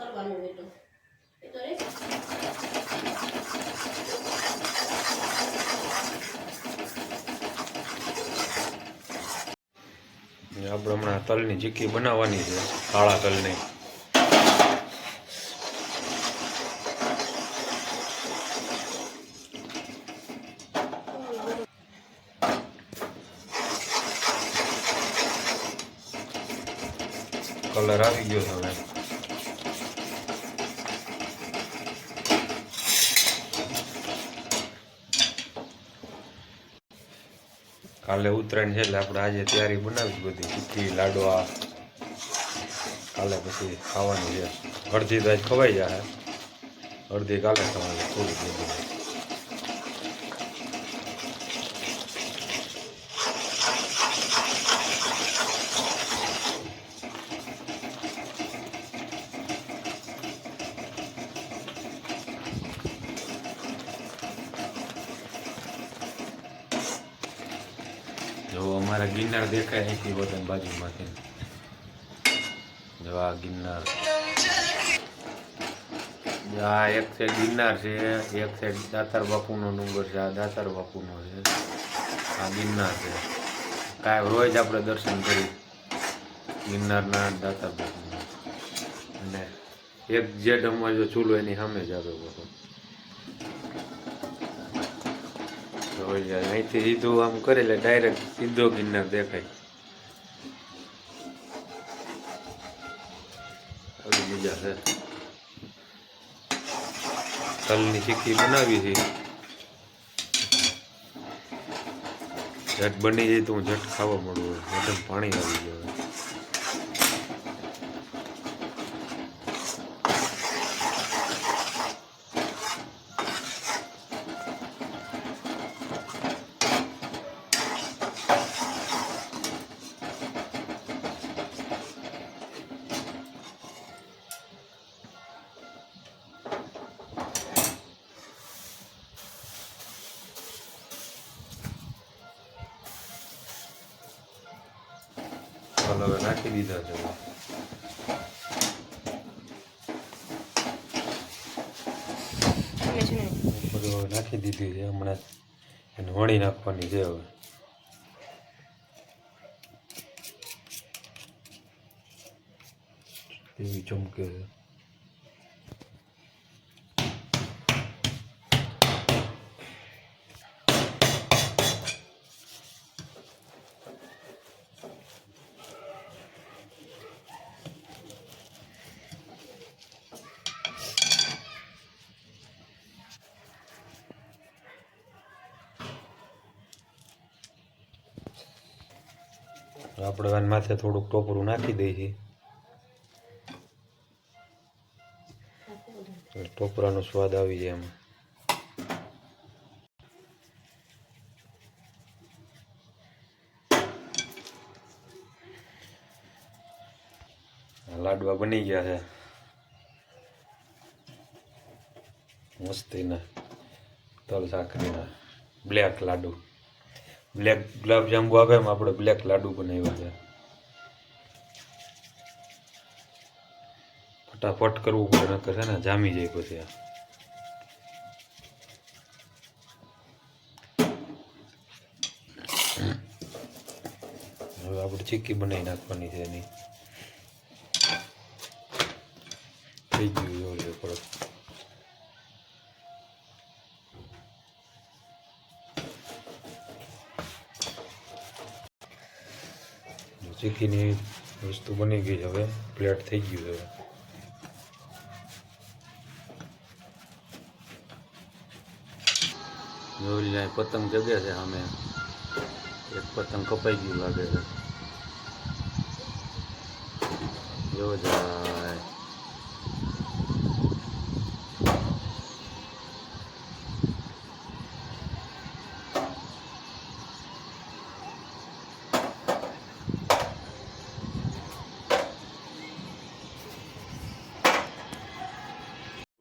કરવાનું એ તો રહેશે આપણે હમણાં તલની ચીક્કી બનાવવાની છે, કાળા તલની. કલર આવી ગયો છે હવે. કાલે ઉત્તરાયણ છે એટલે આપણે આજે તૈયારી બનાવી બધી ચીક્કી લાડવા. કાલે પછી ખાવાની છે. અડધી તો આજ ખવાઈ જાય અડધી કાલે ખાવાની થોડી બધી જો અમારા ગિરનાર દેખાય અહીંથી વતન બાજુમાંથી. જવા ગિરનાર. આ એક સાઈડ ગિરનાર છે, એક સાઈડ દાતાર બાપુનો ડુંગર છે, આ દાતાર બાપુનો છે. આ ગિરનાર છે. કાંઈ રોજ આપણે દર્શન કરી ગિરનારના દાતાર બાપુના. અને એક જે ડમવા જો ચૂલો એની સામે જ આવે બધો હોય જાય અહીંથી સીધું આમ કરે એટલે ડાયરેક્ટ સીધો ગિરનાર દેખાય. આવી મજા છે. તલની ચીક્કી બનાવી છે. ઝટ બની જાય તો હું ઝટ ખાવા મળું મોઢામાં પાણી આવી ગયું. હવે. હવે નાખી દીધા છે. બધું હવે નાખી દીધી છે. હમણાં એને વણી નાખવાની છે હવે. એવી ચમકે છે. આપણે એના માથે થોડુંક ટોપરું નાખી દઈએ. છીએ ટોપરાનો સ્વાદ આવી જાય એમાં. લાડવા બની ગયા છે. મસ્તીના તલ સાકરીના બ્લેક લાડુ. બ્લેક ગુલાબ જાંબુ આવે એમ આપણે બ્લેક લાડુ બનાવ્યા છે. ફટાફટ કરવું પડે, નકર છે ને જામી જાય પછી આ. હવે આપણે ચીક્કી બનાવી નાખવાની છે એની. થઈ ગયું ચીકીની વસ્તુ બની ગઈ હવે પ્લેટ થઈ ગયું હવે પતંગ જગે છે સામે. એક પતંગ કપાઈ ગયું લાગે છે. જો જાય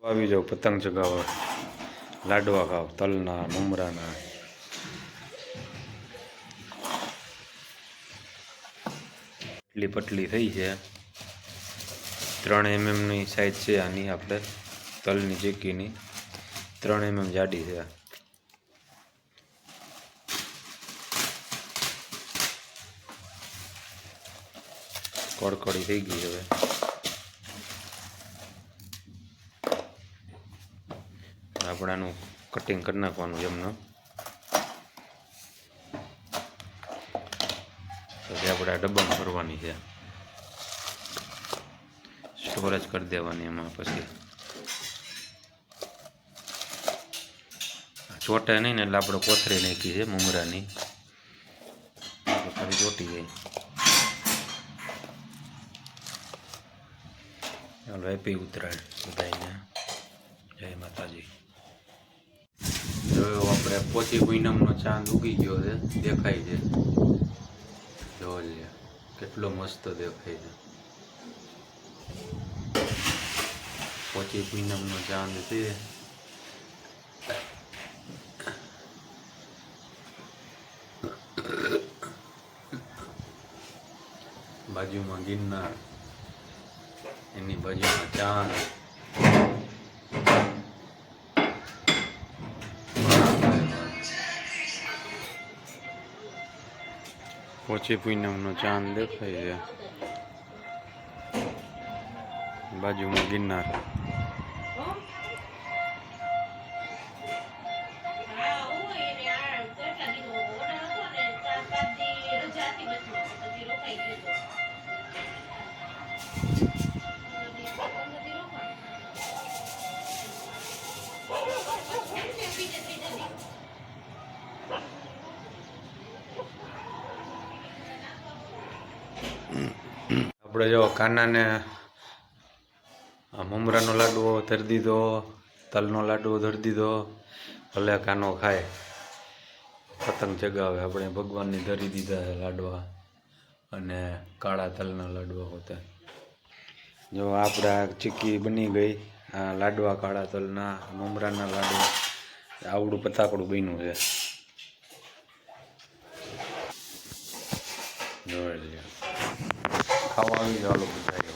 આવી જાઓ, પતંગ ચગાવવા લાડવા ખાવ તલના મમરાના એટલી પટલી થઈ છે. ત્રણ એમએમની સાઈઝ છે આની આપણે, તલની ચીક્કીની ત્રણ એમએમ જાડી છે. આ. કડકડી થઈ ગઈ હવે. આપણે કટિંગ કરી નાખવાનું એમનું. પછી આપણે આ ડબ્બામાં ભરવાની છે. સ્ટોરેજ કરી દેવાની એમાં પછી. ચોટે નહીં ને એટલે આપણે કોથરી નાખી છે મમરાની ખાલી ચોટી જાય ચાલો હેપી ઉત્તરાયણ બધાને જય માતાજી. જો આપણે. પોચી પૂનમનો ચાંદ ઉગી ગયો છે. દેખાય છે. જો લે કેટલો મસ્ત દેખાય છે. પોચી પૂનમનો ચાંદ છે. બાજુમાં ગિરનાર. એની બાજુમાં ચાંદ. પોચી પૂનમનો ચાંદ દેખાય છે. બાજુમાં ગિરનાર. Thank હોય આપણે જો કાનાને મમરાનો લાડવો ધરી દીધો, તલનો લાડવો ધરી દીધો, ભલે કાનો ખાય. પતંગ ચગાવે, આપણે ભગવાનની ધરી દીધા લાડવા અને કાળા તલના લાડવા હોતા. જો આપણે ચીક્કી બની ગઈ, આ લાડવા કાળા તલના મમરાના લાડવા, આવડું પતાકડું બન્યું છે. જોઈ લ્યો. ખાવા આવી જાવ બધા